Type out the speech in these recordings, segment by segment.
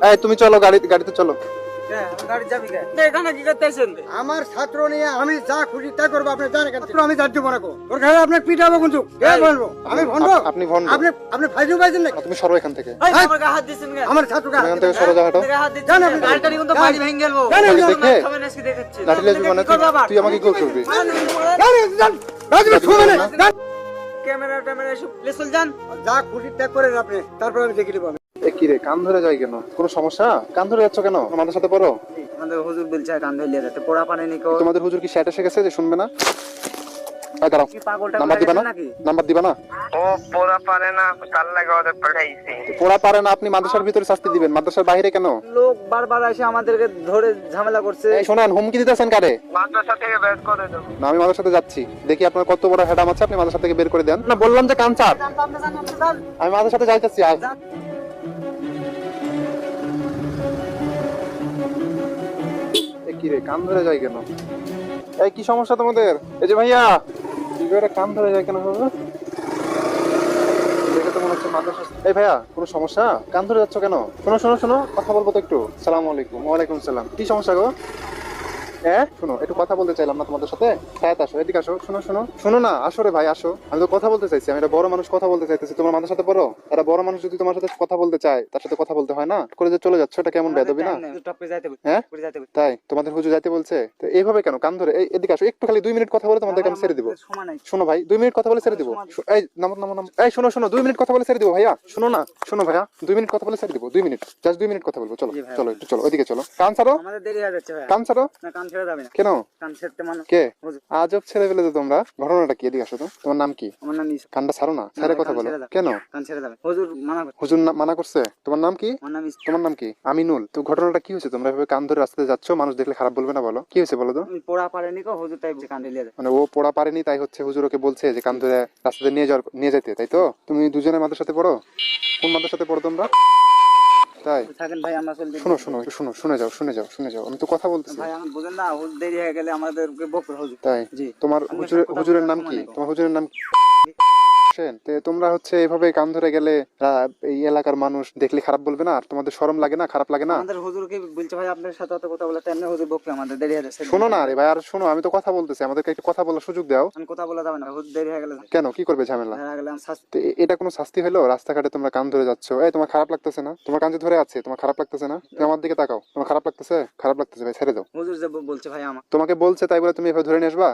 এই তুমি চলো গাড়ি গাড়িতে চলো। করতেছেন? আমার ছাত্র নিয়ে আমি যা খুশি তাই করব আপনি জানেন আমি যাচ্ছি করো। ওর খেলা আপনার পিটাবো কিন্তু বলব? আমি ভন্ড আপনি ভণ্ড। আপনি আপনি ফাইজু পাইছেন নাকি? তুমি সরো এখান থেকে। আমার গায়ে হাত দিছেন কেন আমার ছাত্র এখান থেকে সরো যাও হাঁটো গায়ে হাত দিচ্ছেন জান কেন? আপনি- গাড়িটা কিন্তু বাড়ি ভেঙে গেলবো জান দেখে। খাবেন লাঠি লাগবে মানে তুই- তুই আমাকে কি করবি? ক্যামেরা ট্যামেরা এসব লেসল যান যা খুশি করেন আপনি। তারপর আমি দেখে নিবো। এ কি রে কান ধরে যায় কেন? কোনো সমস্যা? কান ধরে যাচ্ছ কেন? আমাদের সাথে পড়ো। আমাদের হুজুর বলছে কান ধরে যেতে পোড়া পানি নিকো তোমাদের হুজুর কি শ্যাট এসে গেছে যে শুনবে না? দাঁড়াও। কি পাগলটা নাম্বার দিবা না? নাম্বার দিবা না? ও পোড়া পারে না তার লাগে ওদের পাঠাইছে পড়া পারে না আপনি মাদ্রাসার ভিতরে শাস্তি দিবেন। মাদ্রাসার বাইরে কেন? লোক বারবার এসে আমাদেরকে ধরে ঝামেলা করছে। এই শোনেন হুমকি দিতেছেন কারে? মাদ্রাসা থেকে বের করে দেবো। না আমি মাদ্রাসার সাথে যাচ্ছি। দেখি আপনার কত বড় হেডাম আছে আপনি মাদ্রাসা থেকে বের করে দেন। না বললাম যে কান চার আমি মাদ্রাসার সাথে যাইতেছি আজ এ কি রে কান ধরে যায় কেন? এই, কি সমস্যা তোমাদের? এই যে ভাইয়া করে কান ধরে যায় কেন বাবা? দেখে তো মনে হচ্ছে মাদ্রাসা এই ভাইয়া, কোনো সমস্যা? কান ধরে যাচ্ছ কেন? শোনো শোনো শোনো, কথা বলব তো একটু। সালাম আলাইকুম। ওয়ালাইকুম সালাম। কি সমস্যা গো? হ্যাঁ? শোনো একটু কথা বলতে চাইলাম না তোমাদের সাথে। হ্যাঁ আসো এদিকে আসো। শোনো শোনো। শোনো না আসো রে ভাই আসো। আমি তো কথা বলতে চাইছি আমি একটা বড় মানুষ কথা বলতে চাইতেছি। তোমার মাথার সাথে পড়ো? একটা বড় মানুষ যদি তোমার সাথে কথা বলতে চায় তার সাথে কথা বলতে হয় না? করে যে চলে যাচ্ছ এটা কেমন বেদবি না? হ্যাঁ? তাই? তোমাদের হুজুর যাইতে বলছে? তো এইভাবে কেন? কান ধরে এদিকে আসো। একটু খালি দুই মিনিট কথা বলে তোমাদেরকে আমি ছেড়ে দিব। শোনো ভাই দুই মিনিট কথা বলে ছেড়ে দিব। এই নামো নামো নামো। এই শোনো শোনো দুই মিনিট কথা বলে ছেড়ে দিব ভাইয়া। শোনো না শোনো ভাইয়া দুই মিনিট কথা বলে ছেড়ে দিব দুই মিনিট। জাস্ট দুই মিনিট কথা বলব চলো চলো একটু চলো ওইদিকে চলো। কান ছাড়ো। কান ছাড়ো। না কান ছেড়ে যাবে না। কেন? কান ছেড়তে মানুষ কে? আজব ছেলে ফেলে তো তোমরা। ঘটনাটা কি? এদিকে আসো তো। তোমার নাম কি? আমার নাম ইসা কানটা ছাড়ো না। স্যারে কথা বলো। কেন? কান ছেড়ে যাবে। হুজুর মানা হুজুর মানা করছে? তোমার নাম কি? আমার নাম তোমার নাম কি? আমিনুল। তো ঘটনাটা কি হয়েছে? তোমরা এভাবে কান ধরে রাস্তাতে যাচ্ছ মানুষ দেখলে খারাপ বলবে না বলো। কি হয়েছে বলো তো? পোড়া পারেনি কো হুজুর তাই কান ঢেলে মানে ও পড়া পারেনি তাই হচ্ছে হুজুর ওকে বলছে যে কান ধরে রাস্তাতে নিয়ে যাওয়ার নিয়ে যেতে তাই তো? তুমি দুজনে মাদের সাথে পড়ো? কোন মাদের সাথে পড়ো তোমরা? তাই? থাকেন ভাই আমরা চলতে শোনো শোনো শোনো শুনে যাও শুনে যাও শুনে যাও। আমি তো কথা বলতেছি। ভাই আমি বুঝেন না হুজুর দেরি হয়ে গেলে আমাদেরকে বকর হুজুর তাই? জি। তোমার হুজুরের হুজুরের নাম কি? তোমার হুজুরের নাম কি? তে তোমরা হচ্ছে এভাবে কান ধরে গেলে এই এলাকার মানুষ দেখলে খারাপ বলবে না? আর তোমাদের শরম লাগে না? খারাপ লাগে না? আমাদের হুজুরকে বলছে ভাই আপনার সাথে অত কথা বলে তেমনি হুজুর বকবে আমাদের। দেরি হয়ে যাচ্ছে। শোনো না রে ভাই আর শোনো আমি তো কথা বলতেছি। আমাদেরকে একটু কথা বলার সুযোগ দাও। আমি কথা বলা যাবে না। হুজুর দেরি হয়ে গেলে কেন? কি করবে ঝামেলা? এটা কোনো শাস্তি হলো? রাস্তাঘাটে তোমরা কান ধরে যাচ্ছ। এই তোমার খারাপ লাগতেছে না? তোমার কান ধরে আছে তোমার খারাপ লাগতেছে না? তুমি আমার দিকে তাকাও। তোমার খারাপ লাগতেছে? খারাপ লাগতেছে ভাই ছেড়ে দাও। হুজুর যে বলছে ভাই আমার তোমাকে বলছে তাই বলে তুমি এভাবে ধরে নিয়ে আসবা?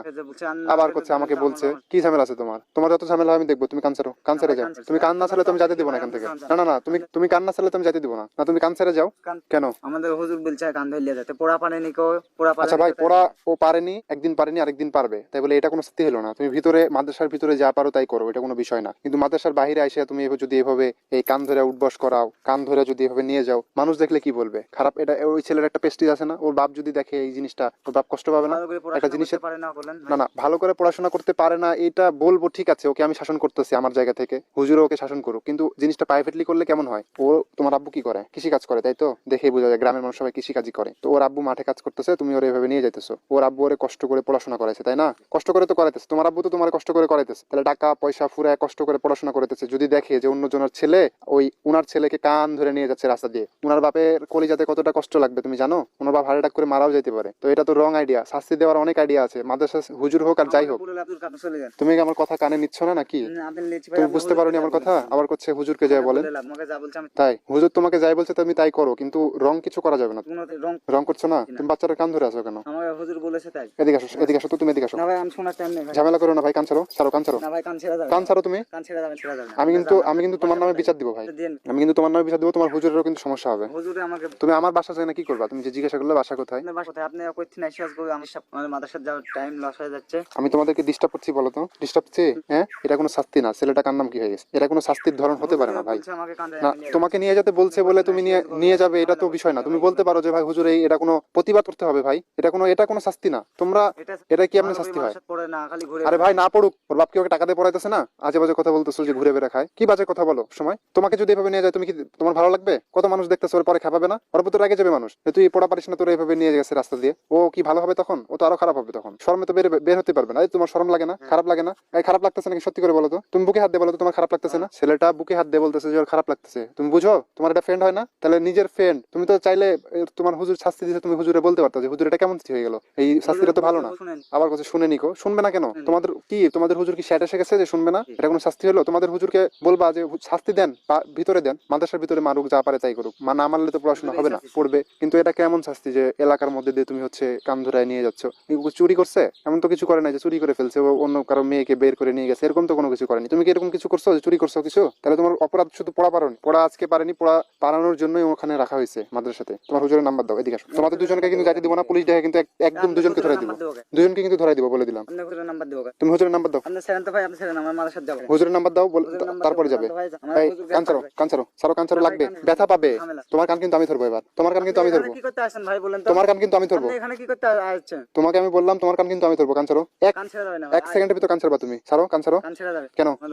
আবার করছে আমাকে বলছে। বলছে কি ঝামেলা আছে তোমার? তোমার যত ঝামেলা হয় আমি দেখব তুমি কান ছাড়ো কান ছেড়ে যাও। তুমি কান না ছাড়লে তুমি যেতে দিব না এখান থেকে। না না না তুমি তুমি কান না ছাড়লে তুমি যেতে দিব না। না তুমি কান ছেড়ে যাও। কেন আমাদের হুজুর বলছে কান ধরে যেতে পোড়া পারেনি পোড়া পারেনি আচ্ছা ভাই পড়া ও পারেনি একদিন পারেনি আরেকদিন পারবে। তাই বলে এটা কোনো হলো না। তুমি ভিতরে মাদ্রাসার ভিতরে যা পারো তাই করো এটা কোনো বিষয় না। কিন্তু মাদ্রাসার বাইরে এসে তুমি যদি এভাবে এই কান ধরে উঠবস করাও কান ধরে যদি এভাবে নিয়ে যাও মানুষ দেখলে কি বলবে? খারাপ এটা ওই ছেলের একটা পেস্টিজ আছে না ওর বাপ যদি দেখে এই জিনিসটা ওর বাপ কষ্ট পাবে না। ভালো করে একটা জিনিসের করতে পারে না না ভালো করে পড়াশোনা করতে পারে না এটা বলব ঠিক আছে ওকে আমি শাসন করতেছি আমার জায়গা থেকে। হুজুরও ওকে শাসন করুক। কিন্তু জিনিসটা প্রাইভেটলি করলে কেমন হয়? ও তোমার আব্বু কি করে? কৃষি কাজ করে তাই তো? দেখেই বোঝা যায় গ্রামের মানুষ সবাই কৃষি কাজই করে। তো ওর আব্বু মাঠে কাজ করতেছে তুমি ওর এভাবে নিয়ে যাইতেছো। ওর আব্বু ওরে কষ্ট করে পড়াশোনা করাইছে তাই না? কষ্ট করে তো করাইতেছে। তোমার আব্বু তো তোমার কষ্ট করে করাইতেছে। তাহলে টাকা পয়সা ফুরায় কষ্ট করে পড়াশোনা করাইতেছে। যদি দেখে যে অন্যজনের ছেলে ওই উনার ছেলেকে কান ধরে নিয়ে যাচ্ছে রাস্তা দিয়ে। উনার বাপের কলিজাতে কতটা কষ্ট লাগবে তুমি জানো? ওনার বাপ হার্ট অ্যাটাক করে মারাও যেতে পারে। তো এটা তো রং আইডিয়া শাস্তি দেওয়ার অনেক আইডিয়া আছে। মাদ্রাসা হুজুর হোক আর যাই হোক। তুমি কি আমার কথা কানে নিচ্ছ না নাকি? বুঝতে পারোনি আমার কথা? আবার করছে হুজুরকে যায় বলেন? তাই হুজুর তোমাকে যাই বলছে তুমি তাই করো কিন্তু রং কিছু করা যাবে না। রং করছ না? তুমি বাচ্চারা কান ধরে আছো কেন? হুজুর বলেছে তাই। এদিকে আসো এদিকে আসো তো তুমি এদিকে আসো। না ভাই আমি শোনার টাইম নেই ঝামেলা করো না ভাই কান ছাড়ো ছাড়ো কান ছাড়ো। না ভাই কান ছেড়ে যাবে কান ছাড়ো তুমি। কান ছেড়ে যাবে ছেড়ে যাবে আমি কিন্তু আমি কিন্তু তোমার নামে বিচার দিব ভাই। আমি কিন্তু তোমার নামে বিচার দিব তোমার হুজুরেরও কিন্তু সমস্যা হবে। হুজুরে আমাকে তুমি আমার বাসা যায় না কি করবা? তুমি যে জিজ্ঞাসা করলে বাসা কোথায়? বাসাতে আপনি শেষ করে মাদ্রাসার যাওয়ার টাইম লস হয়ে যাচ্ছে। আমি তোমাদেরকে ডিস্টার্ব করছি বলো তো। ডিস্টার্ব করছি? হ্যাঁ? এটা কোনো শাস্তি না, ছেলেটা নাম কি হয়ে গেছে? এটা কোনো শাস্তির ধরন হতে পারে না, ভাই। না, তোমাকে নিয়ে যেতে বলছে বলে তুমি নিয়ে যাবে, এটা তো বিষয় না। তুমি বলতে পারো যে, ভাই, হুজুর, এই, এটা কোনো প্রতিবাদ করতে হবে, ভাই। এটা কোনো এটা কোনো শাস্তি না। তোমরা, এটা কি আপনি শাস্তি হয় আরে ভাই, না পড়ুক। ওর বাপ কি ওকে টাকা দিয়ে পড়াইতেছে না? আজে বাজে কথা বলতেছো যে ঘুরে বেড়ে খায়। কি বাজে কথা বলো? সময়? তোমাকে যদি এভাবে নিয়ে যায়, তুমি কি, তোমার ভালো লাগবে? কত মানুষ দেখতেছে, ওর পরে খাপাবে না? ওর তো রেগে যাবে মানুষ। তুই পড়া পারিস না, তোর এভাবে নিয়ে গেছে রাস্তা দিয়ে। ও কি ভালো হবে তখন? ও তো আরও খারাপ হবে তখন। শরমে তো বের বের হতে পারবে না। তোমার শরম লাগে না? খারাপ লাগে না? খারাপ লাগতেছে নাকি? সত্যি করে বলো তো। তুমি বুকে হাত দিয়ে বলো তো তোমার খারাপ লাগতেছে না? ছেলেটা বুকে হাত দিয়ে বলতেছে যে ওর খারাপ লাগতেছে। তুমি বুঝো? তোমার এটা ফ্রেন্ড হয় না? তাহলে নিজের ফ্রেন্ড তুমি তো চাইলে তোমার হুজুর শাস্তি দিতে তুমি হুজুরে বলতে পারতো যে হুজুর এটা কেমন হয়ে গেল? এই শাস্তিটা তো ভালো না। আবার কথা শুনে নিকো। শুনবে না কেন? তোমাদের কি তোমাদের হুজুর কি সেটা এসে গেছে যে শুনবে না? এটা কোনো শাস্তি হলো? তোমাদের হুজুরকে বলবা যে শাস্তি দেন বা ভিতরে দেন। মাদ্রাসার ভিতরে মারুক যা পারে তাই করুক। মা না মারলে তো পড়াশোনা হবে না পড়বে। কিন্তু এটা কেমন শাস্তি যে এলাকার মধ্যে দিয়ে তুমি হচ্ছে কান ধরায় নিয়ে যাচ্ছ? চুরি করছে? এমন তো কিছু করে নাই যে চুরি করে ফেলছে। অন্য কারও মেয়েকে বের করে নিয়ে গেছে। এরকম তো কোনো কিছু করেনি। তুমি কি এরকম কিছু করছ যে চুরি করছ কিছু? তাহলে তোমার অপরাধ শুধু পড়া পারোনি। পড়া আজকে পারেনি পড়া পারানোর জন্যই ওখানে রাখা হয়েছে মাদ্রাসাতে। তোমার হুজুরের নাম্বার দাও এদিকে আসো। তোমাদের দুজনকে কিন্তু যাইতে দিব না পুলিশ দেখে কিন্তু একদম দুজনকে ধরে দিব। দুজনকে কিন্তু ধরাই দিব বলে দিলাম। তুমি হুজুরের নাম্বার দাও। হুজুরের নাম্বার দাও তারপরে যাবে। কানসারো কানসারো কানসারো কানসারো লাগবে। ব্যথা পাবে। তোমার কান কিন্তু আমি ধরবো এবার। তোমার কান কিন্তু আমি ধরবো। তোমার কান কিন্তু আমি ধরবো। তোমাকে আমি বললাম তোমার কান কিন্তু আমি ধরবো। কানসারো এক সেকেন্ডের ভিতর কান ছাড়বা তুমি। সারো কান ছাড়ো। কান কেন?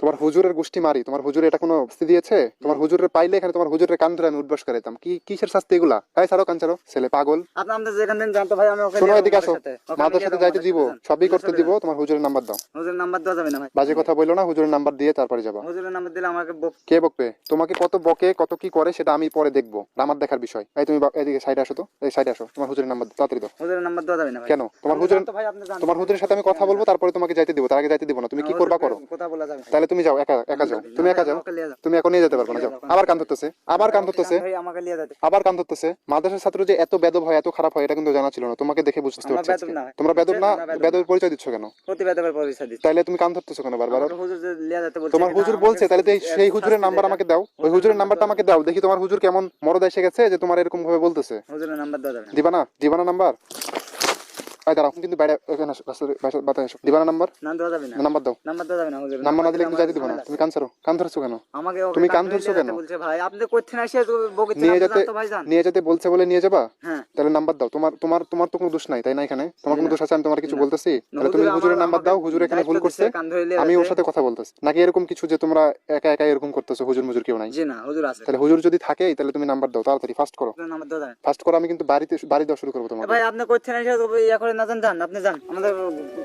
তোমার হুজুরের গোষ্ঠী মারি তোমার হুজুর এটা কোনো শাস্তি দিয়েছে? তোমার হুজুরের পাইলে এখানে তোমার হুজুরের কান ধরে আমি উদ্বাস করাইতাম। কি কিসের শাস্তি এগুলা? তাই ছাড়ো কান ছাড়ো। ছেলে পাগল। আপনি যেখান থেকে জানতো ভাই আমি ওখানে শোনো এদিকে আসো। মাদার সাথে। যাইতে দিব। সবই করতে দিব। তোমার হুজুরের নাম্বার দাও। হুজুরের নাম্বার দেওয়া যাবে না ভাই। বাজে কথা বলল না হুজুরের নাম্বার দিয়ে তারপরে যাবা। হুজুরের নাম্বার দিলে আমাকে কে বকবে? তোমাকে কত বকে কত কি করে সেটা আমি পরে দেখব। আমার দেখার বিষয়। এই তুমি এদিকে সাইডে আসো তো। এই সাইডে আসো। তোমার হুজুরের নাম্বার তাড়াতাড়ি দাও। হুজুরের নাম্বার দেওয়া যাবে না কেন? তোমার হুজুরের জানতো। তোমার হুজুরের সাথে আমি কথা বলব তারপরে তোমাকে যাইতে দিব। তার আগে যাইতে দিব না। তুমি কি করবা করো? কথা বলা যাবে তাহলে তুমি যাও একা একা যাও। তুমি একা যাও। তুমি এখন নিয়ে যেতে পারবে না যাও। আবার কান ধরতেছে আবার কান ধরতেছে। আবার কান ধরতেছে। মাদ্রাসার ছাত্র যে এত বেদব হয় এত খারাপ হয় এটা কিন্তু জানা ছিল না। তোমাকে দেখে বুঝতে পারছি। তোমরা বেদব না বেদবের পরিচয় দিচ্ছ কেন? প্রতিবেদকের পরিচয় দিচ্ছি। তাইলে তুমি কান ধরতেছো কেন বারবার? তোমার হুজুর বলছে তাহলে সেই হুজুরের নাম্বার আমাকে দাও। ওই হুজুরের নাম্বারটা আমাকে দাও। দেখি তোমার হুজুর কেমন মরদ এসে গেছে যে তোমার এরকম ভাবে বলতেছে। হুজুরের নাম্বার দেওয়া দিবা না দিবা না নাম্বার? আয় দাঁড়াও কিন্তু বাইরে এখানে রাস্তার বাসা- এসো দিবা না নাম্বার? নাম দেওয়া যাবে না। নাম্বার দাও। নাম্বার দেওয়া যাবে না হুজুর নাম্বার না দিলে দিলে কিন্তু যাইতে দিব না। তুমি কান ছাড়ো কান ধরছো কেন? আমাকে তুমি কান ধরছো কেন? বলছে ভাই। আপনি কোথেকে আসে বকিতে নিয়ে যেতে জানতো ভাই জান। নিয়ে যেতে বলছে বলে নিয়ে যাবা? হ্যাঁ। তাহলে নাম্বার দাও। তোমার তোমার তোমার তো কোনো দোষ নাই তাই না এখানে? তোমার কোনো না। দোষ আছে? আমি তোমার কিছু বলতেছি? তাহলে তুমি হুজুরের নাম্বার দাও। হুজুর এখানে ভুল করছে। আমি ওর সাথে কথা বলতেছি। নাকি এরকম কিছু যে তোমরা একা একা এরকম করতেছো? হুজুর মুজুর কেউ নাই। জি না হুজুর আছে। তাহলে হুজুর যদি থাকে তাহলে তুমি নাম্বার দাও। তাড়াতাড়ি ফাস্ট করো। নাম্বার ফাস্ট করো আমি কিন্তু বাড়িতে বাড়ি দেওয়া শুরু করব তোমাকে। ভাই আপনি কোথেকে এসে ইয়া করে না যান যান আপনি যান। আমাদের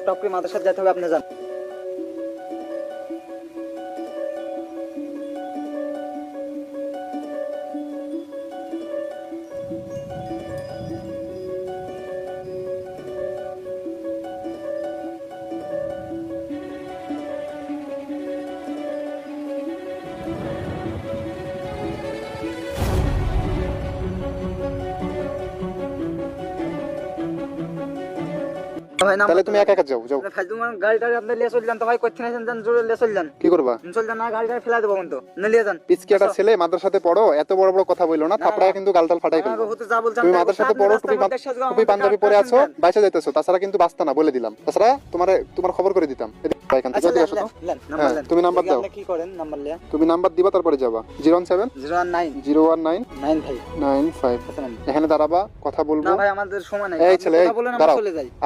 টপকে মাদ্রাসার যেতে হবে আপনি যান। ভাই নাম্বার তাহলে তুমি একা একা যাও যাও। আপনি ফাইজু গাড়ি টাড়ি আপনি লিয়ে চলে যান তো ভাই কোথেকে আসেন যান জোরে লিয়ে চলে যান। কি করবা? চলে যান না গাড়ি টাড়ি ফেলা দেবো কিন্তু না লিয়ে যান। পিচকি একটা ছেলে মাদ্রাসাতে পড়ো এত বড় বড় কথা বলল না থাপড়ায় কিন্তু গালটাল ফাটাই ফেলব। হতে যা বলছেন তুমি মাদ্রাসাতে পড়ো টুপি মধ্যে এসে যদি টুপি পাঞ্জাবি পরে আছো দেন। যাইতেছো তাছাড়া কিন্তু বাঁচতা না বলে দিলাম। তাছাড়া তোমার তোমার খবর করে দিতাম। এখান থেকে আচ্ছা আসো তো। হ্যাঁ। তুমি নাম্বার দাও। কি করেন? নাম্বার লিয়া। তুমি নাম্বার দিবা তারপরে যাবা। Zero one seven? Zero one nine. Zero one nine? Nine five. Nine five. আচ্ছা এখানে দাঁড়াবা কথা বলব। না ভাই আমাদের সময় নাই। এই ছেলে, দাঁড়াও।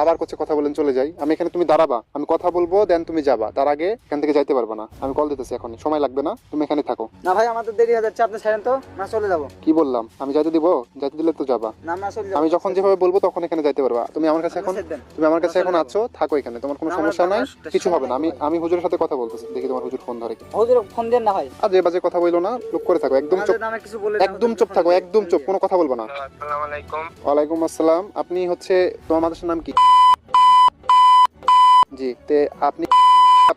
আবার করছে কথা বলেন চলে যাই। আমি এখানে তুমি দাঁড়াবা। আমি কথা বলব দেন তুমি যাবা। তার আগে এখান থেকে যাইতে পারবে না। আমি কল দিতেছি এখন। সময় লাগবে না? তুমি এখানে থাকো। না ভাই আমাদের দেরি হয়ে যাচ্ছে। আপনি ছাড়েন তো। না চলে যাব। কি বললাম? আমি যাইতে দিব? যাইতে দিলে তো যাবা। না আমরা চলে যাব। আমি যখন যেভাবে বলব তখন এখানে যাইতে পারবা। তুমি আমার কাছে এখন তুমি আমার কাছে এখন আছো। থাকো এখানে। তোমার কোনো সমস্যা নাই। কিছু হবে না। আমি আমি হুজুরের সাথে কথা বলতেছি। দেখি তোমার হুজুর ফোন ধরে কি। হুজুর ফোন দেন না ভাই। আর যে বাজে কথা বলল না লোক করে থাকো। একদম চুপ আমাদের কিছু বলে একদম চুপ থাকো। একদম চুপ কোনো কথা বলব না। আসসালামু আলাইকুম। ওয়ালাইকুম আসসালাম। আপনি হচ্ছে তোমার মাদ্রাসার নাম কি? জি তে আপনি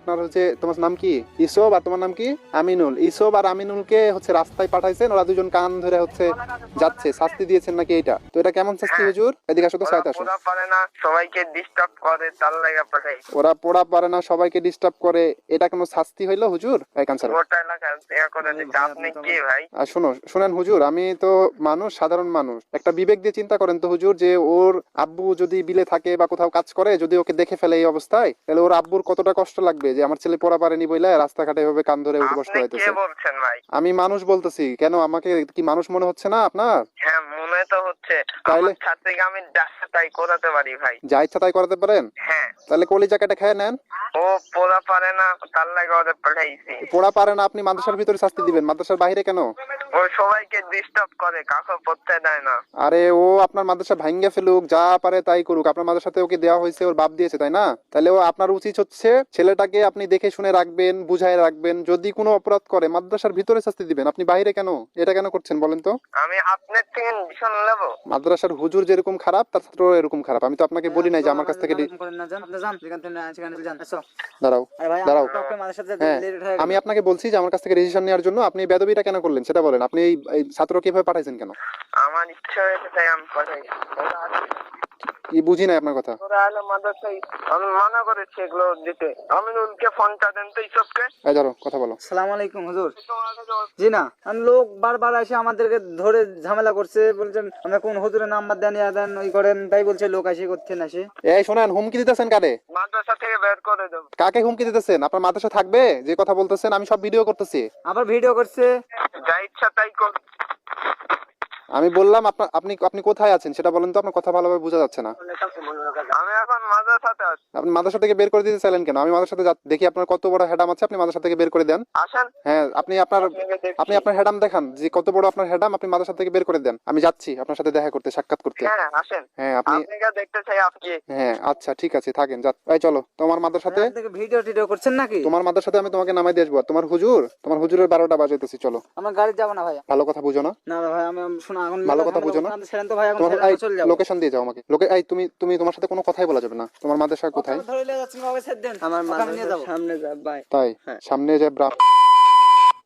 আপনার হচ্ছে তোমার নাম কি? ইসব আর তোমার নাম কি? আমিনুল। ইসব আর আমিনুলকে হচ্ছে রাস্তায় পাঠাইছেন ওরা দুজন কান ধরে হচ্ছে যাচ্ছে শাস্তি দিয়েছেন নাকি এটা? তো এটা কেমন শাস্তি হুজুর? এদিকে আসো তো সাথে আসো। পারে না সবাইকে ডিস্টার্ব করে তার লাগা পাঠাই ওরা পড়া পারে না সবাইকে ডিস্টার্ব করে। এটা কোনো শাস্তি হইল হুজুর? এই কানসার করে দিচ্ছে আপনি কি ভাই? আর শোনো শুনেন হুজুর আমি তো মানুষ সাধারণ মানুষ। একটা বিবেক দিয়ে চিন্তা করেন তো হুজুর যে ওর আব্বু যদি বিলে থাকে বা কোথাও কাজ করে যদি ওকে দেখে ফেলে এই অবস্থায় তাহলে ওর আব্বুর কতটা কষ্ট লাগবে? যে আমার ছেলে পড়া পারেনি বইলা রাস্তাঘাটে এভাবে কান ধরে উঠে বসতে আপনি কে হইতেছে। বলছেন ভাই? আমি মানুষ বলতেছি কেন আমাকে কি মানুষ মনে হচ্ছে না আপনার? হ্যাঁ মনে তো হচ্ছে। তাহলে- আমার ছাত্রীকে আমি যা তাই করাতে পারি ভাই। যা ইচ্ছা তাই করাতে পারেন? হ্যাঁ। তাহলে কলিজা কেটে খেয়ে নেন। ও পড়া পারে না তার লাগে ওদের পাঠাইছি। পড়া পারে না আপনি মাদ্রাসার ভিতরে শাস্তি দিবেন। মাদ্রাসার বাইরে কেন? ও সবাইকে ডিস্টার্ব করে কাকে পড়তে দেয় না। আরে ও আপনার মাদ্রাসা ভাঙ্গা ফেলুক যা পারে তাই করুক। আপনার মাদ্রাসাতে ওকে দেওয়া হয়েছে? ওর বাপ দিয়েছে তাই না? তাহলে ও আপনার উচিত হচ্ছে ছেলেটাকে আপনি দেখে শুনে রাখবেন বুঝায় রাখবেন। যদি কোনো অপরাধ করে মাদ্রাসার ভিতরে শাস্তি দিবেন। আপনি বাইরে কেন? এটা কেন করছেন বলেন তো? আমি আপনার থেকে ভীষণ নেব। মাদ্রাসার হুজুর যেরকম খারাপ তার ছাত্র এরকম খারাপ। আমি তো আপনাকে বলি নাই যে আমার কাছ থেকে করেন না যান আপনি যান যেখান থেকে না- সেখানে যান। দাঁড়াও দাঁড়াও। হ্যাঁ হয়ে আমি আপনাকে বলছি যে আমার কাছ থেকে রেজিস্ট্রেশন নেওয়ার জন্য আপনি এই বেদবিটা কেন করলেন সেটা বলেন। আপনি এই- ছাত্র কীভাবে পাঠাইছেন কেন? আমার ইচ্ছা হয়েছে তাই আমি আগে- কি বুঝি নাই আপনার কথা? আমি মানা করেছি এগুলো দিতে। আমিনুলকে ফোনটা দেন তো ইসবকে। এই ধরো কথা বলো। সালাম আলাইকুম হুজুর। জি না লোক বারবার এসে আমাদেরকে ধরে ঝামেলা করছে বলছেন আমরা কোন হুজুরের নাম্বার দেন ইয়া দেন ওই করেন। তাই বলছে লোক আসে করতে না সে এই শোনেন হুমকি দিতেছেন কারে মাদ্রাসা থেকে বের করে দেবো। কাকে হুমকি দিতেছেন? আপনার মাদ্রাসা থাকবে? যে কথা বলতেছেন আমি সব ভিডিও করতেছি। আবার ভিডিও করছে। যা ইচ্ছা তাই কর। আমি বললাম আপনার আপনি আপনি কোথায় আছেন? সেটা বলেন তো আপনার কথা ভালোভাবে বোঝা যাচ্ছে না। আমি এখন মাদ্রাসাতে আছি। আপনি মাদ্রাসা থেকে বের করে দিতে চাইলেন কেন? আমি মাদ্রাসাতে দেখি আপনার কত বড় হেডাম আছে আপনি মাদ্রাসা থেকে বের করে দেন। আসেন। হ্যাঁ আপনি আপনার আপনি আপনার হেডাম দেখান যে কত বড় আপনার হেডাম আপনি মাদ্রাসা থেকে বের করে দেন। আমি যাচ্ছি আপনার সাথে দেখা করতে সাক্ষাৎ করতে। হ্যাঁ আসেন। হ্যাঁ আপনি দেখতে চাই আপনি হ্যাঁ আচ্ছা ঠিক আছে থাকেন যা এই চলো তোমার মাদ্রাসাতে ভিডিও টিডিও করছেন নাকি? তোমার মাদ্রাসাতে আমি তোমাকে নামাই দিয়ে আসব। তোমার হুজুর তোমার হুজুরের বারোটা বাজাইতেছি চলো। আমার গাড়ি যাব না ভাই ভালো কথা বুঝো না। না ভাই আমি শোনা ভালো কথা বুঝো না? লোকেশন দিয়ে যাও আমাকে। লোকে এই তুমি তুমি তোমার সাথে কোনো কথাই বলা যাবে না। তোমার মাদ্রাসা কোথায়? আমার সামনে যা বাই তাই? হ্যাঁ। সামনে যে ব্রা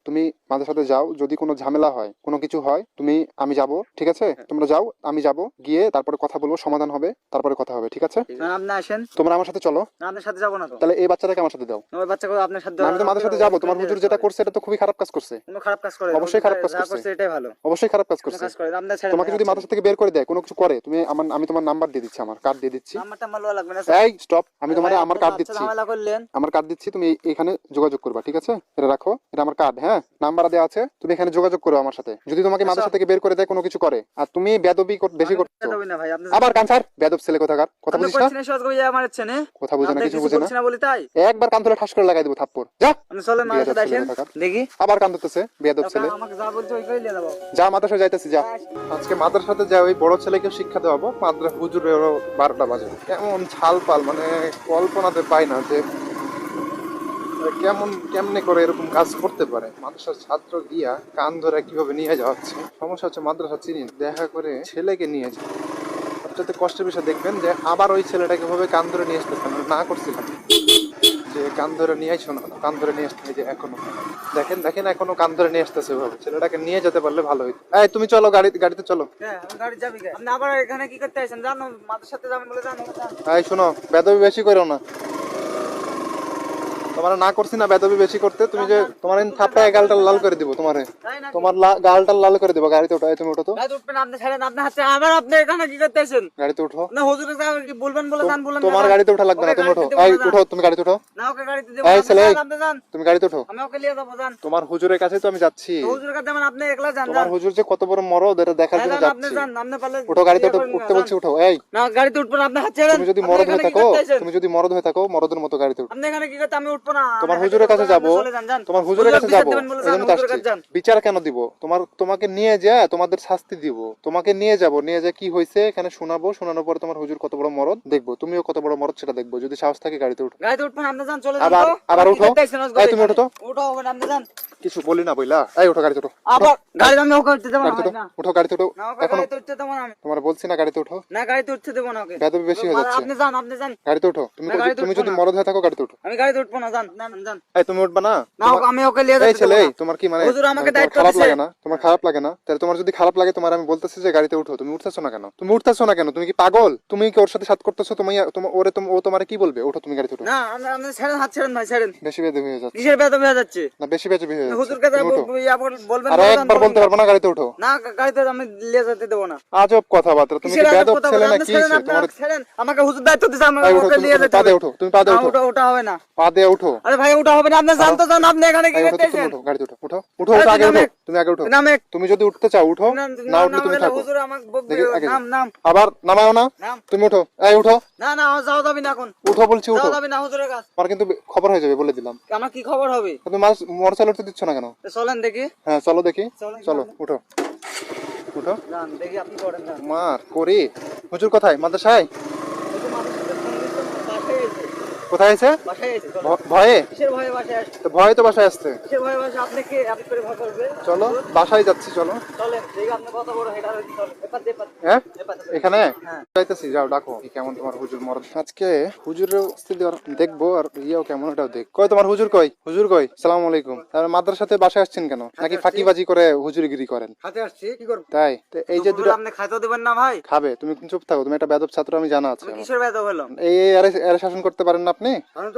তুমি মাদের সাথে যাও যদি কোনো ঝামেলা হয় কোনো কিছু হয় তুমি আমি যাব ঠিক আছে? হ্যাঁ। তোমরা যাও আমি যাব গিয়ে তারপরে কথা বলব সমাধান হবে তারপরে কথা হবে ঠিক আছে? আপনি আসেন। তোমরা আমার সাথে চলো। আপনার সাথে যাব না তো। তাহলে এই বাচ্চাটাকে আমার সাথে দাও। ওই আপনার সাথে আমি তো মাদের সাথে যাব তোমার হুজুর যেটা করছে এটা তো খুবই খারাপ কাজ করছে। কোনো খারাপ কাজ করে অবশ্যই খারাপ কাজ করছে। এটাই ভালো। অবশ্যই খারাপ কাজ করছে। কাজ করে আপনার ছেড়ে তোমাকে যদি মাদ্রাসা থেকে বের করে দেয় কোনো কিছু করে তুমি আমার আমি তোমার নাম্বার দিয়ে দিচ্ছি আমার কার্ড দিয়ে দিচ্ছি। নাম্বারটা আমার লাগবে না এই স্টপ আমি তোমার আমার কার্ড দিচ্ছি। আমার কার্ড দিচ্ছি তুমি এখানে যোগাযোগ করবা ঠিক আছে? এটা রাখো এটা আমার কার্ড হ্যাঁ? নাম্বার দেওয়া আছে। তুমি এখানে যোগাযোগ করো আমার সাথে। যদি তোমাকে মাদ্রাসা থেকে বের করে দেয় কোনো কিছু করে। আর তুমি বেদবি বেশি করছ। আবার কানসার বেদব ছেলে কোথাকার? কথা বুঝিস না? কথা বুঝে না কিছু বুঝে না। বলি তাই? একবার কান ধরে ঠাস করে লাগাই দেবো থাপ্পড়। যা! আপনি চলেন আমার সাথে আসেন দেখি। আবার কান ধরতেছে বেদব ছেলে। আমাকে যা বলছে ওই করে নিয়ে যা মাদ্রাসা যাইতেছি যা। আজকে মাদ্রাসাতে যা ওই বড় ছেলেকে শিক্ষা দেওয়াবো। মাদ্রাসা হুজুরেরও বারোটা বাজে। কেমন ছাল পাল মানে কল্পনাতে পাই না যে কেমন কেমনে করে এরকম কাজ করতে পারে? মাদ্রাসার ছাত্র গিয়া কান ধরে কীভাবে নিয়ে যাচ্ছে? সমস্যা হচ্ছে মাদ্রাসা চিনি দেখা করে ছেলেকে নিয়ে যায় সবচেয়ে কষ্টের বিষয় দেখবেন যে আবার ওই ছেলেটাকে ভাবে কান ধরে নিয়ে আসতেছে? আমরা না করছিলাম। যে কান ধরে নিয়ে আইসো না কান ধরে নিয়ে আসতে যে এখনও। দেখেন দেখেন এখনও কান ধরে নিয়ে আসতেছে ভাবে ছেলেটাকে নিয়ে যেতে পারলে ভালো হইতো। এই তুমি চলো গাড়ি গাড়িতে চলো। হ্যাঁ আবার এখানে কি করতে আসেন জানো মাদের সাথে যাবেন বলে জানো। এই শোনো বেদবি বেশি করো না। তোমার না করছি না বেদবি বেশি করতে তুমি যে তোমার থাপড়ায় গালটা লাল করে দিব তোমারে। তোমার গালটা লাল করে দিব গাড়িতে ওঠো তুমি ওঠো তো। উঠবেন আপনি এখানে কি করতে আসেন গাড়িতে উঠো। না হুজুরে যা কি বলবেন বলে জান বলেন তোমার গাড়িতে ওঠা লাগবে না তুমি ওঠো এই উঠো তুমি গাড়িতে উঠো। না ওকে গাড়িতে দেবো এই ছেলে, তুমি গাড়িতে উঠো। আমি ওকে নিয়ে যাব যান। তোমার হুজুরের কাছে তো আমি যাচ্ছি। হুজুরের কাছে যেমন আপনি একলা যান তোমার হুজুর যে কত বড় মরদ এটা দেখার জন্য যান, আপনি যাচ্ছি। যান আপনি পারলে উঠো গাড়িতে ইয়ে উঠো না, উঠতে বলছি উঠো এই। না গাড়িতে উঠবো না আপনি হাত ছেড়েন তুমি যদি মরদ হয়ে থাকো তুমি যদি মরদ হয়ে থাকো মরদের মতো গাড়িতে উঠো। আপনি এখানে কি করতে আমি তোমার হুজুরের কাছে যাব। তোমার হুজুরের কাছে যাব দিবেন বলে এই যান, জন্য তো হুজুরের আসছি বিচার কেন দিব? তোমার তোমাকে নিয়ে যা তোমাদের শাস্তি দিব। তোমাকে নিয়ে যাব নিয়ে যা কি হয়েছে এখানে শোনাবো শোনানোর পরে তোমার হুজুর কত বড় মরদ দেখব তুমিও কত বড় মরদ সেটা দেখব যদি সাহস থাকে গাড়িতে উঠো। গাড়িতে উঠবেন আপনি যান চলে আবার আবার উঠো। এই তুমি উঠো তো। উঠো আপনি যান। কিছু বলি না বইলা। এই উঠো গাড়িতে উঠো। আবার গাড়ি আমি ওকে উঠতে দেবো না উঠো। গাড়িতে উঠো। এখনও উঠতে দেবো না তোমার বলছি না গাড়িতে উঠো। না গাড়িতে উঠতে দেবো না ওকে। বেশি হয়ে যাচ্ছে। আপনি যান আপনি যান। গাড়িতে উঠো। তুমি তুমি যদি মরদ হয়ে থাকো গাড়িতে উঠো। আমি গাড়িতে উঠবো না যান যান যান এই তুমি উঠবা না? না আমি ওকে নিয়ে এই ছেলে দেবো এই, না। তোমার কি মানে হুজুর আমাকে দায়িত্ব খারাপ লাগে না? তোমার খারাপ লাগে না? তাহলে তোমার যদি খারাপ লাগে তোমার আমি বলতেছি যে গাড়িতে উঠো। তুমি উঠতেছো না কেন? তুমি উঠতেছো না কেন? তুমি কি পাগল? তুমি কি ওর সাথে সাথ করতেছো? তুমি ওরে তুমি ও তোমার কি বলবে? ওঠো তুমি গাড়িতে উঠো। না আপনি আপনি ছেড়েন হাত ছেড়েন ভাই ছেড়েন। বেশি বেদবি হয়ে যাচ্ছে। কিসের হয়ে না বেশি হয়ে ইয়া বলবেন আর একবার বলতে পারব না গাড়িতে উঠো। না গাড়িতে আমি নিয়ে যেতে দেবো না। আজব কথাবার্তা। তুমি কি বেদব ছেলে না কি তোমার ছেড়েন। আমাকে হুজুর দায়িত্ব দিছে আমাকে নিয়ে যেতে। উঠো, তুমি উঠো। ওটা হবে না। উঠো। উঠো। আরে ভাই ওটা হবে না আপনি জানতো জান আপনি এখানে কি এই উঠো তো, তুমি করতেছেন? উঠো গাড়িতে উঠো। উঠো উঠো উঠো আগে উঠো তুমি আগে উঠো। নামে। তুমি যদি উঠতে চাও উঠো। না উঠলে তুমি থাকো। হুজুর আমাকে বকবে দেখি, আগে। নাম নাম। আবার নামাও না। তুমি উঠো। এই উঠো। না না আমার যাওয়া না এখন। উঠো বলছি উঠো। যাওয়া না হুজুরের কাছে। আমার কিন্তু খবর হয়ে যাবে বলে দিলাম। আমার কি খবর হবে? তুমি মাছ মোটর চালাতে দিচ্ছ না কেন? চলেন দেখি। হ্যাঁ চলো দেখি। চলো উঠো। উঠো। দেখি আপনি করেন মার করি। হুজুর কোথায়? মাদ্রাসায় ওই যে মানুষের ফোন দিচ্ছেন, বাসায় এসে কোথায় আছে? ভয়ে? ভয়ে তো ভয়ে তো বাসায় আসছে। চলো বাসায় যাচ্ছি চলো। হ্যাঁ? এখানে? হ্যাঁ। যাইতেছি যাও ডাকো। কেমন তোমার হুজুর মরদ আজকে হুজুরের স্থিতি দেখব আর ইয়েও কেমন ওটাও দেখ। কই তোমার হুজুর কই? হুজুর কই? সালাম আলাইকুম। তার মাদ্রাসাতে বাসায় আসছেন কেন? নাকি ফাঁকিবাজি করে হুজুরগিরি করেন? হাতে আসছি কি করব? তাই। তো এই যে দুটো আপনি খাইতে দেবেন না ভাই? খাবে। তুমি চুপ থাকো তুমি একটা বেদব ছাত্র আমি জানা আছে কিসের বেদ হলো? এই আরে আরে শাসন করতে পারেন না আপনি?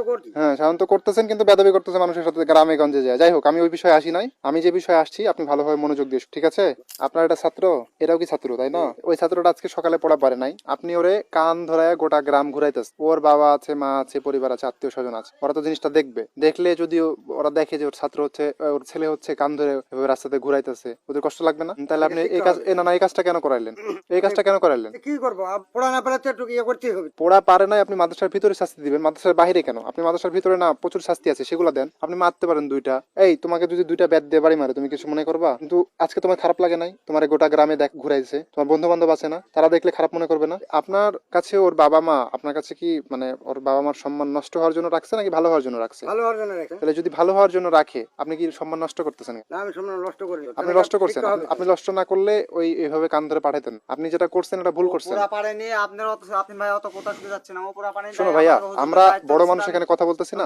করছি। হ্যাঁ সাধারণত করতেছেন কিন্তু বেদবি করতেছেন মানুষের সাথে গ্রামে গঞ্জে যায়। যাই হোক আমি ওই বিষয়ে আসি নাই। আমি যে বিষয়ে আসছি আপনি ভালোভাবে মনোযোগ দিয়ে ঠিক আছে? আপনার একটা ছাত্র? এটাও কি ছাত্র তাই না? ওই ছাত্রটা আজকে সকালে পড়া পারে নাই। আপনি ওরে কান ধরায় গোটা গ্রাম ঘুরাইতেছে। ওর বাবা আছে মা আছে পরিবার আছে আত্মীয় স্বজন আছে। ওরা তো জিনিসটা দেখবে। দেখলে যদি ওরা দেখে যে ওর ছাত্র হচ্ছে ওর ছেলে হচ্ছে কান ধরে এভাবে রাস্তাতে ঘুরাইতেছে ওদের কষ্ট লাগবে না? তাহলে আপনি এই কাজ এ না না এই কাজটা কেন করাইলেন? এই কাজটা কেন করাইলেন? কি করব? পড়া না তো একটু ইয়ে করতেই হবে। পড়া পারে নাই আপনি মাদ্রাসার ভিতরে শাস্তি দিবেন। মাদ্রাসার বাইরে কেন? আপনি মাদ্রাসার ভিতরে না প্রচুর শাস্তি আছে সেগুলো দেন। আপনি মারতে পারেন দুইটা। এই তোমাকে যদি দুইটা ব্যাট দিয়ে বাড়ি মারে তুমি কিছু মনে করবা? কিন্তু আজকে তোমার খারাপ লাগে নাই? তোমার গোটা গ্রামে দেখ ঘুরাইছে। তোমার বন্ধু বান্ধব আছে না? তারা দেখলে খারাপ মনে করবে না? আপনার কাছে ওর বাবা মা আপনার কাছে কি মানে ওর বাবা মার সম্মান নষ্ট হওয়ার জন্য রাখছে নাকি ভালো হওয়ার জন্য রাখছে? ভালো হওয়ার জন্য রেখে। তাহলে যদি ভালো হওয়ার জন্য রাখে আপনি কি সম্মান নষ্ট করতেছেন? না আমি সম্মান নষ্ট করি আপনি নষ্ট করছেন। আপনি- নষ্ট না করলে ওই এভাবে কান ধরে পাঠাতেন। আপনি যেটা করছেন এটা ভুল করছেন। পুরা পারে নিয়ে আপনার অত আপনি ভাই অত কথা শুনতে যাচ্ছেন ও পুরা পারে শোনো ভাইয়া আমরা বড় মানুষ এখানে কথা বলতেছি না?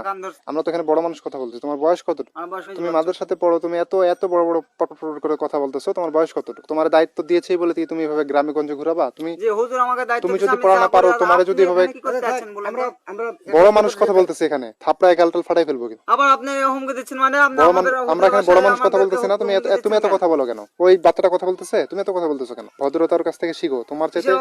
আমরা তো এখানে বড় মানুষ কথা বলতেছি। তোমার বয়স কত? তুমি। মাদের সাথে পড়ো তুমি এত এত বড় বড় পট পট করে কথা বলতেছো তোমার বয়স কতটুকু? তোমার দায়িত্ব দিয়েছেই বলে কি তুমি এভাবে গ্রামে গঞ্জে ঘুরাবা? তুমি তুমি যদি পড়া না পারো, তোমারে যদি এভাবে-? আমরা বড় মানুষ কথা বলতেছে এখানে। থাপড়ায় গালটাল ফাটাই ফেলব কিন্তু। আবার আপনি হুমকি দিচ্ছেন মানে আমরা এখানে বড় মানুষ কথা বলতেছি না তুমি তুমি এত কথা বলো কেন? ওই বাচ্চাটা কথা বলতেছে? তুমি এত কথা বলতেছো কেন? ভদ্রতার কাছ থেকে শিখো। তোমার চাইতে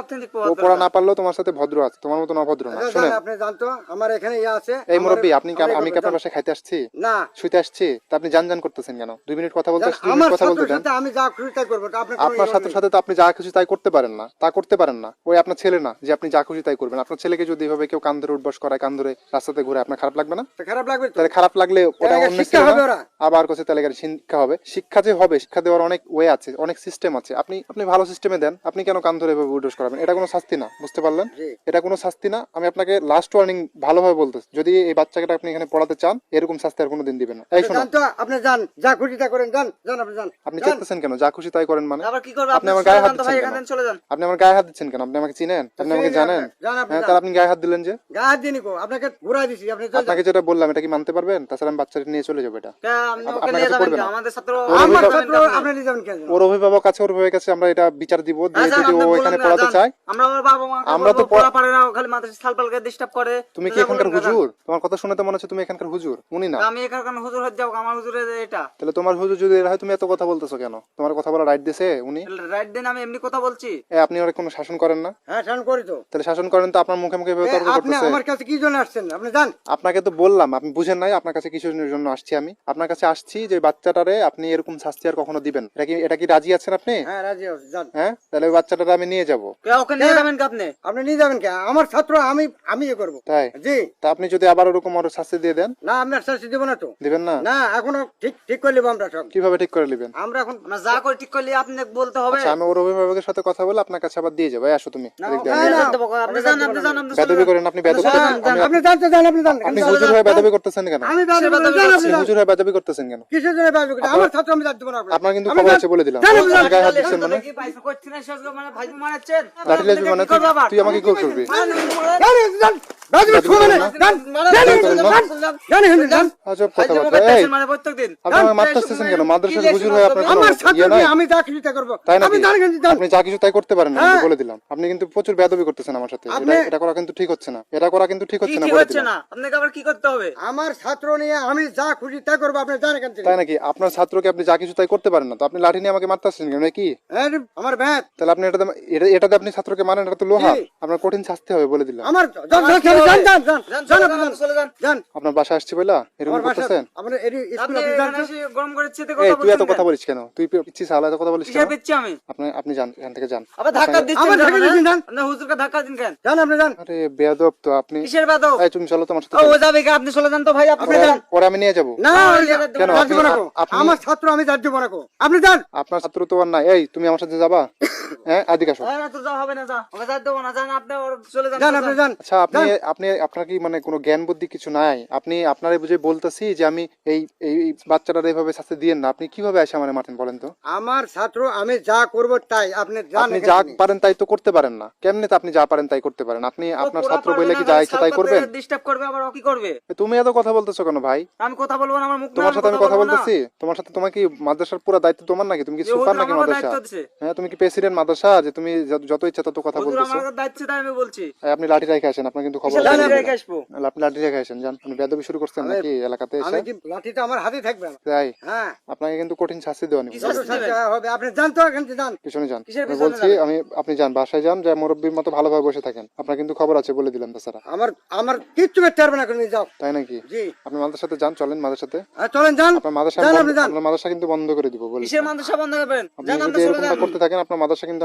ও পড়া না পারলেও তোমার সাথে ভদ্র আছে তোমার মতো অভদ্র না। আচ্ছা, জান, আপনি জানতো আমার এখানে ইয়ে আছে এই মুরব্বী আপনি আমি কি আপনার জান। বাসায় খাইতে আসছি? না। শুইতে আসছি? তা আপনি জান জান করতেছেন কেন? দুই মিনিট কথা বলতে দুই মিনিট কথা বলতে দেন। আমি যা খুশি তাই করব আপনার কোনো আপনার সাথে সাথে তো আপনি যা খুশি তাই করতে পারেন না। তা করতে পারেন না। ওই আপনার ছেলে না যে আপনি যা খুশি তাই করবেন। আপনার ছেলেকে যদি এভাবে কেউ কান ধরে উঠবস করায় কান ধরে রাস্তাতে ঘুরে আপনার খারাপ লাগবে না? খারাপ লাগবে তাহলে খারাপ লাগলে ওটা অন্য শিক্ষা হবে ওরা। আবার কোথায় তাহলে শিক্ষা হবে। শিক্ষা যে হবে শিক্ষা দেওয়ার অনেক ওয়ে আছে অনেক সিস্টেম আছে। আপনি আপনি ভালো সিস্টেমে দেন। আপনি কেন কান ধরে এভাবে উঠবস করাবেন? এটা কোনো শাস্তি না বুঝতে পারলেন? এটা কোনো শাস্তি না। আমি আপনাকে লাস্ট ওয়ার্নিং ভালোভাবে বলতেছি। যদি এই বাচ্চাকে আপনি এখানে পড়াতে চান এরকম শাস্তি আর কোনোদিন দিবেন না। এই শোনো। জান তো আপনি যান যা খুশি তা করেন যান যান আপনি যান। আপনি। চেষ্টাছেন কেন? যা খুশি তাই করেন মানে। আবার কি করবে? আপনি আমার গায়ে হাত দিচ্ছেন এখান কেন? থেকে চলে যান। আপনি আমার গায়ে হাত দিচ্ছেন কেন? আপনি আমাকে চিনেন? আপনি আমাকে জানেন? জান হ্যাঁ তাহলে আপনি গায়ে হাত দিলেন যে। গায়ে হাত দিনি কো? আপনাকে ঘুরাই দিছি আপনি চল আপনাকে যেটা বললাম এটা কি মানতে পারবেন? তাছাড়া আমি বাচ্চাটা নিয়ে চলে যাব এটা। আপনি ওকে আপনার নিয়ে কাছে যাবেন পড়বে কি? না? আমাদের ছাত্র আমার ছাত্র আপনি নিয়ে যাবেন কেন? ওর অভিভাবক আছে ওর অভিভাবক কাছে আমরা এটা বিচার দিব দিয়ে হ্যাঁ, যদি ও এখানে পড়াতে চায়। আমরা ওর বাবা মা আমরা তো পড়া- পারে না খালি মাথায় সালপালকে ডিস্টার্ব করে। তুমি কি যা এখানকার। হুজুর তোমার কথা শুনে তো মনে হচ্ছে তুমি এখানকার হুজুর উনি না। আমি এখানকার হুজুর হয়ে যাও আমার হুজুরের এটা। তাহলে তোমার হুজুর যদি এরা হয় তুমি এত কথা বলতেছো কেন? তোমার কথা বলা রাইট দিছে উনি? রাইট দিন আমি এমনি কথা বলছি। এ, আপনি ওর কোনো শাসন করেন না? হ্যাঁ শান করি তো। তাহলে শাসন করেন তো আপনার মুখে মুখে তর্ক আপনি করতেছে। আমার কাছে কি জন্য আসছেন? আপনি যান। আপনাকে তো বললাম আপনি বুঝেন নাই আপনার কাছে কিসের জন্য আসছি আমি? আপনার কাছে আসছি যে বাচ্চাটারে আপনি এরকম শাস্তি আর কখনো দিবেন এটা কি এটা কি রাজি আছেন আপনি? হ্যাঁ রাজি আছি যান। হ্যাঁ? তাহলে ওই বাচ্চাটারে আমি নিয়ে যাব। কে ওকে নিয়ে যাবেন কি আপনি? আপনি নিয়ে যাবেন কে? আমার ছাত্র আমি আমি ইয়ে করব। তাই? জি। তা আপনি যদি আবার ওরকম আরও শাস্তি দিয়ে দেন? না আপনার শাস্তি দেবো না তো। দিবেন না? না এখনও ঠিক ঠিক করে নেব আমরা সব কীভাবে ঠিক করে নেবেন? আমরা এখন আমরা যা করে ঠিক করলে আপনি বলতে হবে। আচ্ছা আমি ওর অভিভাবকের সাথে কথা বলে আপনার কাছে আবার দিয়ে যাব। এই আসো তুমি না, না, আপনি যান আপনি আপনি বেদবি করেন আপনি বেদবি আপনি জানতে যান আপনি যান আপনি হুজুর হয়ে বেদবি করতেছেন কেন? আমি যান। হুজুর হয়ে বেদবি করতেছেন কেন? কিসের জন্য বাজবে আমার ছাত্র আমি দেবো না আপনার। কিন্তু খবর আছে বলে দিলাম। গায়ে হাত দিচ্ছেন মানে? দেখি পাইছো, করছি না, মানে ভাই মারাচ্ছেন। লাঠি আপনি লাগবে মানে কি? তুই আমাকে কি করবি? না, কি জানি জান করতে পারেন না আপনি কিন্তু প্রচুর বেদবি করতেছেন আমার সাথে। এটা- করা কিন্তু ঠিক হচ্ছে না। এটা করা কিন্তু ঠিক হচ্ছে না আপনাকে আবার কি করতে হবে? আমার ছাত্র নিয়ে আমি যা খুশি তা করব আপনি জানেন কেন? তাই নাকি? আপনার ছাত্রকে আপনি যা কিছু তাই করতে পারেন না তো? আপনি লাঠি নিয়ে আমাকে মারতেছেন কেন নাকি? হ্যাঁ, আমার ব্যাট তাহলে আপনি এটাতে এটা- এটাতে আপনি ছাত্রকে মানেন এটা তো লোহা। আপনার কঠিন শাস্তি হবে বলে দিলাম। আমার আপনি চলে যান। আপনার তো চলো তোমার সাথে আপনি চলে যান তো ভাই পরে আমি নিয়ে যাব। না আমার ছাত্র আমি আপনি যান। আপনার ছাত্র তো আর নাই। এই তুমি আমার সাথে যাবা? হ্যাঁ, আচ্ছা, আপনি আপনার কি মানে জ্ঞান বুদ্ধি কিছু নাই? আপনি আপনারে বুঝে বলতেছি যে আমি এই এইভাবে শাস্তি দিয়েন না। আপনি কীভাবে আমার বলেন তো? আমার ছাত্র আমি যা তাই। আপনি যা পারেন তাই তো করতে পারেন না। তো আপনি যা পারেন তাই করতে পারেন? আপনি আপনার ছাত্র কি যা ইচ্ছা তাই করবেন? তুমি এত কথা বলতেছো কেন ভাই? আমি কথা বলব না তোমার সাথে আমি কথা বলতেছি। তোমার সাথে তোমার কি মাদ্রাসার পুরো দায়িত্ব তোমার নাকি? তুমি কি সুপার নাকি মাদ্রাসা? হ্যাঁ তুমি কি প্রেসিডেন্ট মাদ্রাসা আশা যে তুমি যত ইচ্ছা তত কথা বলতেছো। আমি বলছি। আপনি লাঠি রেখে আসেন আপনার কিন্তু খবর আপনি লাঠি রেখে আসেন যান। আপনি বেদবি শুরু করছেন নাকি এলাকাতে এসে? লাঠিটা আমার হাতে থাকবে তাই? হ্যাঁ। আপনাকে কিন্তু কঠিন শাস্তি দেওয়া হবে আপনি তো আমি বলছি আমি আপনি বাসায় যান যা মুরব্বীর মতো ভালোভাবে বসে থাকেন। আপনার কিন্তু খবর আছে বলে দিলাম আমার আমার কিচ্ছু পারবে না যাও। তাই নাকি? জি। আপনি মাদার সাথে যান চলেন মাদার সাথে হ্যাঁ, চলেন যান। আপনার মাদার সাথে মাদার কিন্তু বন্ধ করে দিব বলে কিসের মাদার বন্ধ করবেন? করতে থাকেন আপনার মাদার কিন্তু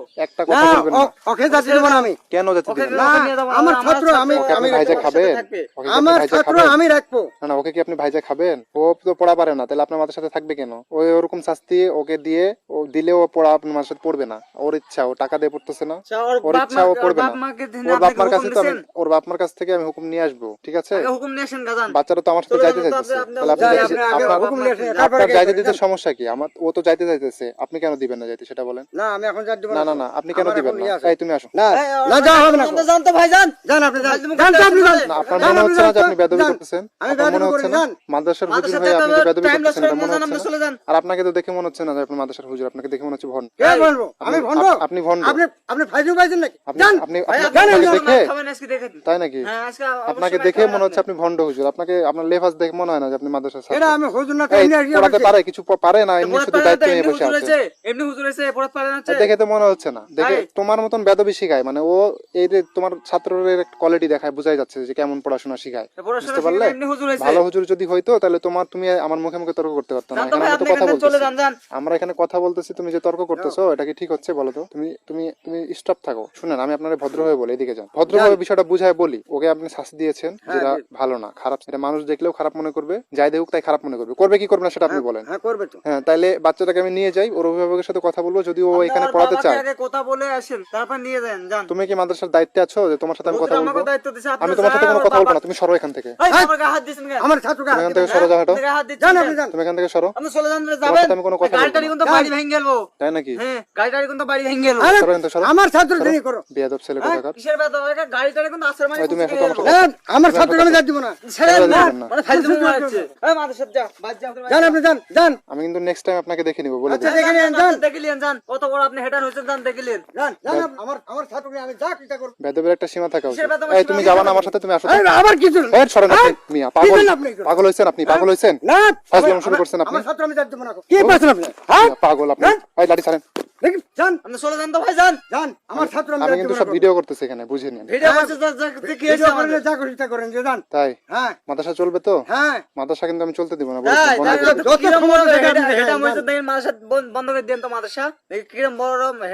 আপনি কেন? ওর কাছে তো আমি ওর বাপ মার কাছ থেকে আমি হুকুম নিয়ে আসব ঠিক আছে? বাচ্চারা তো আমার সাথে যাইতে চাইতেছে। দিতে সমস্যা কি? আমার ও তো যাইতে চাইতেছে আপনি কেন দিবেন না যাইতে? সেটা বলেন। না না না আপনি কেন দিবেন না? এই তুমি আসো। না না যাও হবে না। জান তো ভাই আপনি আপনার মনে হচ্ছে না যে আপনি বেদবি করতেছেন? আমি মনে হচ্ছে না মাদ্রাসার হুজুর ভাই আপনি বেদবি করতেছেন মনে হচ্ছে আর আপনাকে তো দেখে মনে হচ্ছে না যে আপনি মাদ্রাসার হুজুর আপনাকে দেখে মনে হচ্ছে কে আমি আপনি আপনি আপনি ফাইজু নাকি? আপনি আপনি দেখে তাই নাকি? আপনাকে দেখে মনে হচ্ছে আপনি ভন্ড হুজুর। আপনাকে আপনার লেফাজ দেখে মনে হয় না যে আপনি মাদ্রাসার ছাত্র। এটা আমি হুজুর না কইনি আর পারে কিছু পারে না এমনি শুধু দায়িত্ব নিয়ে বসে আছে এমনি হুজুর পড়াতে পারে না দেখে তো মনে হচ্ছে না। দেখে তোমার মতন বেদবি শিখায়। মানে ও এই যে তোমার ছাত্রের কোয়ালিটি দেখায় বোঝাই যাচ্ছে যে কেমন পড়াশোনা শিখায়। বুঝতে পারলে? ভালো হুজুর যদি হইতো তাহলে তোমার তুমি আমার মুখে মুখে তর্ক করতে পারতো না। এখানে তো কথা বলতেছি। আমরা এখানে কথা বলতেছি তুমি যে তর্ক করতেছো এটা কি ঠিক হচ্ছে বলো তো? তুমি তুমি তুমি স্টপ থাকো। শুনেন আমি আপনার হয়ে বলি এদিকে যান। ভদ্র হয়ে বিষয়টা বুঝায় বলি। ওকে আপনি শাস্তি দিয়েছেন যেটা ভালো না খারাপ। সেটা মানুষ দেখলেও খারাপ মনে করবে যাই দেখুক তাই খারাপ মনে করবে। করবে কি করবে না সেটা আপনি বলেন। হ্যাঁ করবে তো। হ্যাঁ তাহলে বাচ্চাটাকে আমি নিয়ে যাই ওর অভিভাবকের সাথে কথা বলব যদি ও এখানে পড়াতে চায়। কথা তুমি কি মাদ্রাসার দায়িত্বে আছো? যে তোমার সাথে আমি কথা বলব। দায়িত্ব আমি তোমার সাথে কোনো কথা বলব না তুমি সরো এখান থেকে। আমার এখান থেকে সরো যাও তুমি এখান থেকে সরো। আমি কোনো কথা কিন্তু তাই নাকি? আমি কিন্তু নেক্সট টাইম আপনাকে দেখে নিবো দেখে নিয়ে যান কত বড় আপনি হেটার হয়েছেন পাগল আপনি পাগল শুরু করছেন আপনি। পাগল আপনি। ছাড়েন। মাদ্রাসা চলবে তো? হ্যাঁ। মাদ্রাসা কিন্তু আমি চলতে দিব না বন্ধ করে মাদ্রাসা। মাদ্রাসা কিরম বড়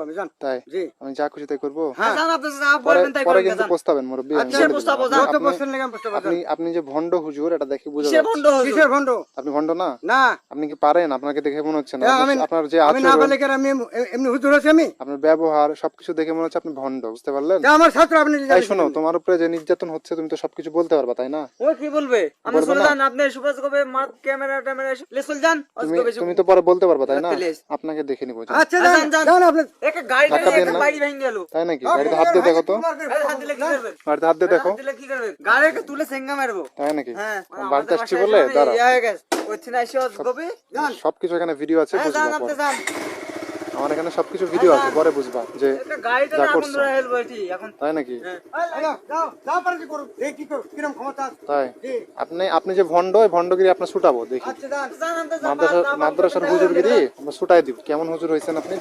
আমি জান। তাই? জি। আমি যা খুশি তাই করব? হ্যাঁ। জান আপনি যা পরে বলবেন তাই পরে কিন্তু আচ্ছা, আপনি- যে ভন্ড হুজুর এটা দেখে বুঝা যাচ্ছে। হুজুর? কিসের আপনি ভন্ড না? না। আপনি কি পারেন? আপনাকে দেখে মনে হচ্ছে না। আপনার- যে আমি না বলে আমি এমনি হুজুর আছি আমি? আপনার ব্যবহার সবকিছু দেখে মনে হচ্ছে আপনি ভন্ড বুঝতে পারলেন? আমার ছাত্র আপনি তাই শোনো তোমার উপরে যে নির্যাতন হচ্ছে তুমি তো সবকিছু বলতে পারবা তাই না? ও কি বলবে? আপনি কবে মার ক্যামেরা ট্যামেরা যান। তুমি তুমি তো পরে বলতে পারবা তাই না? আপনাকে দেখে নিবো আচ্ছা যান। যান আপনি এক গাড়ি ধাক্কা টাড়ি দিন একটা না। ভেঙে গেল। তাই নাকি? গাড়িতে হাত দিয়ে দেখো তো। হাত দিলে কি করবেন গাড়িতে হাত দিয়ে দেখো। হাত দিলে কি করবে? গাড়িকে তুলে সেঙ্গা মারবো। তাই নাকি? হ্যাঁ বাড়িতে আসছি বলে দাঁড়া। ইয়া হয়ে গেছে। ওইখানে এসে গবে সবকিছু এখানে ভিডিও আছে হ্যাঁ বুঝবা আমার এখানে সবকিছু ভিডিও আছে পরে বুঝবা যে যা করছ। বন্ধুরা হেলবো এটি এখন তাই নাকি? হ্যাঁ। যাও, যাও যাও পারে কি করো দেখি কি করো কিরম ক্ষমতা আছে। তাই। আপনি আপনি যে ভন্ড ওই ভন্ডগিরি আপনার ছুটাবো দেখি। আচ্ছা মাদ্রাসার হুজুরগিরি আমরা ছুটাই দিব। কেমন হুজুর হয়েছেন আপনি?